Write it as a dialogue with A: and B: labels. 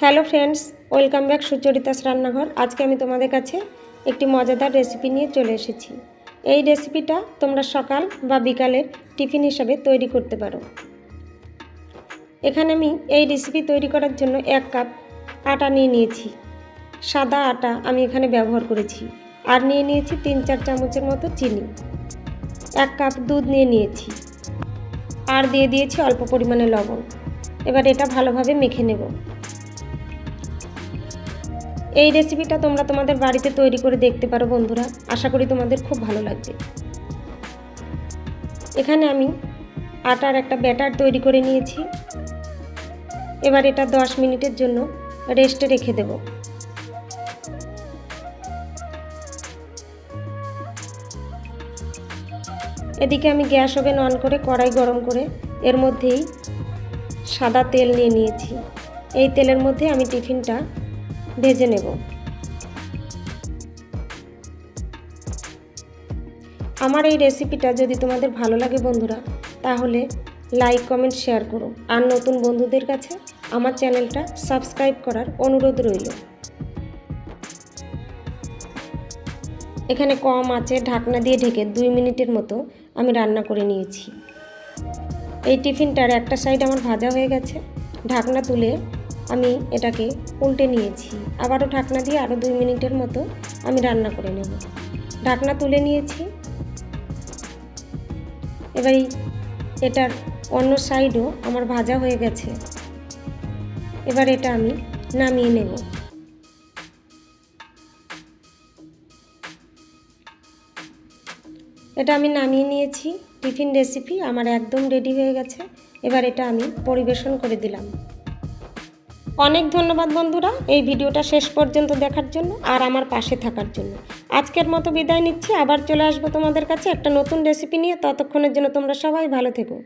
A: Hello friends, welcome back Sucharita's রান্নাঘর। আজকে আমি তোমাদের কাছে একটি মজাদার রেসিপি নিয়ে চলে এসেছি। এই রেসিপিটা তোমরা সকাল বা বিকালের টিফিন হিসাবে তৈরি করতে পারো। এখানে আমি এই রেসিপি তৈরি করার জন্য এক কাপ আটা নিয়ে নিয়েছি। সাদা আটা আমি এখানে ব্যবহার করেছি। আর নিয়ে নিয়েছি তিন চার চামচের মতো চিনি। এক কাপ দুধ নিয়ে নিয়েছি। আর দিয়ে দিয়েছি অল্প পরিমাণে লবণ। এবার এটা ভালোভাবে মেখে নেব। এই রেসিপিটা তোমরা তোমাদের বাড়িতে তৈরি করে দেখতে পারো বন্ধুরা। আশা করি তোমাদের খুব ভালো লাগবে। এখানে আমি আটার একটা ব্যাটার তৈরি করে নিয়েছি। এবার এটা দশ মিনিটের জন্য রেস্টে রেখে দেব। এদিকে আমি গ্যাস ওভেন অন করে, কড়াই গরম করে এর মধ্যেই সাদা তেল নিয়ে নিয়েছি। এই তেলের মধ্যে আমি টিফিনটা ভেজে নেব। আমার এই রেসিপিটা যদি তোমাদের ভালো লাগে বন্ধুরা, তাহলে লাইক কমেন্ট শেয়ার করো। আর নতুন বন্ধুদের কাছে আমার চ্যানেলটা সাবস্ক্রাইব করার অনুরোধ রইল। এখানে কম আছে, ঢাকনা দিয়ে ঢেকে দুই মিনিটের মতো আমি রান্না করে নিয়েছি। এই টিফিনটার একটা সাইড আমার ভাজা হয়ে গেছে। ঢাকনা তুলে আমি এটাকে উল্টে নিয়েছি। আবারও ঢাকনা দিয়ে আরও দুই মিনিটের মতো আমি রান্না করে নেব। ঢাকনা তুলে নিয়েছি। এবার এটার অন্য সাইডও আমার ভাজা হয়ে গেছে। এবার এটা আমি নামিয়ে নেব। এটা আমি নামিয়ে নিয়েছি। টিফিন রেসিপি আমার একদম রেডি হয়ে গেছে। এবার এটা আমি পরিবেশন করে দিলাম। অনেক ধন্যবাদ বন্ধুরা, এই ভিডিওটা শেষ পর্যন্ত দেখার জন্য আর আমার পাশে থাকার জন্য। আজকের মতো বিদায় নিচ্ছি, আবার চলে আসব তোমাদের কাছে একটা নতুন রেসিপি নিয়ে, ততক্ষণের জন্য তোমরা সবাই ভালো থেকো।